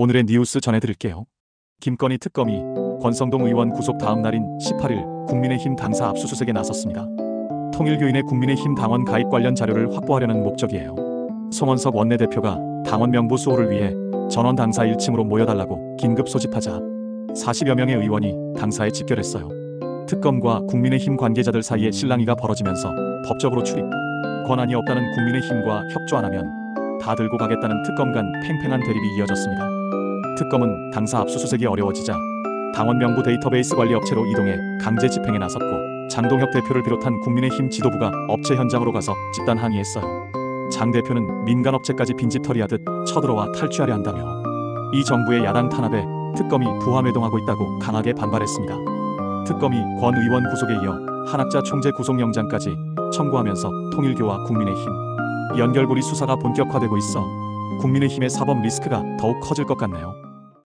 오늘의 뉴스 전해드릴게요. 김건희 특검이 권성동 의원 구속 다음 날인 18일 국민의힘 당사 압수수색에 나섰습니다. 통일교인의 국민의힘 당원 가입 관련 자료를 확보하려는 목적이에요. 송원석 원내대표가 당원 명부 수호를 위해 전원 당사 1층으로 모여달라고 긴급 소집하자 40여 명의 의원이 당사에 집결했어요. 특검과 국민의힘 관계자들 사이에 실랑이가 벌어지면서 법적으로 출입 권한이 없다는 국민의힘과 협조 안 하면 다 들고 가겠다는 특검 간 팽팽한 대립이 이어졌습니다. 특검은 당사 압수수색이 어려워지자 당원 명부 데이터베이스 관리 업체로 이동해 강제 집행에 나섰고 장동혁 대표를 비롯한 국민의힘 지도부가 업체 현장으로 가서 집단 항의했어요. 장 대표는 민간 업체까지 빈집 털이하듯 쳐들어와 탈취하려 한다며 이 정부의 야당 탄압에 특검이 부하매동하고 있다고 강하게 반발했습니다. 특검이 권 의원 구속에 이어 한학자 총재 구속영장까지 청구하면서 통일교와 국민의힘 연결고리 수사가 본격화되고 있어 국민의힘의 사법 리스크가 더욱 커질 것 같네요.